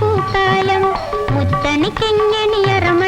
పూకాలము Muthani కింగని అరమ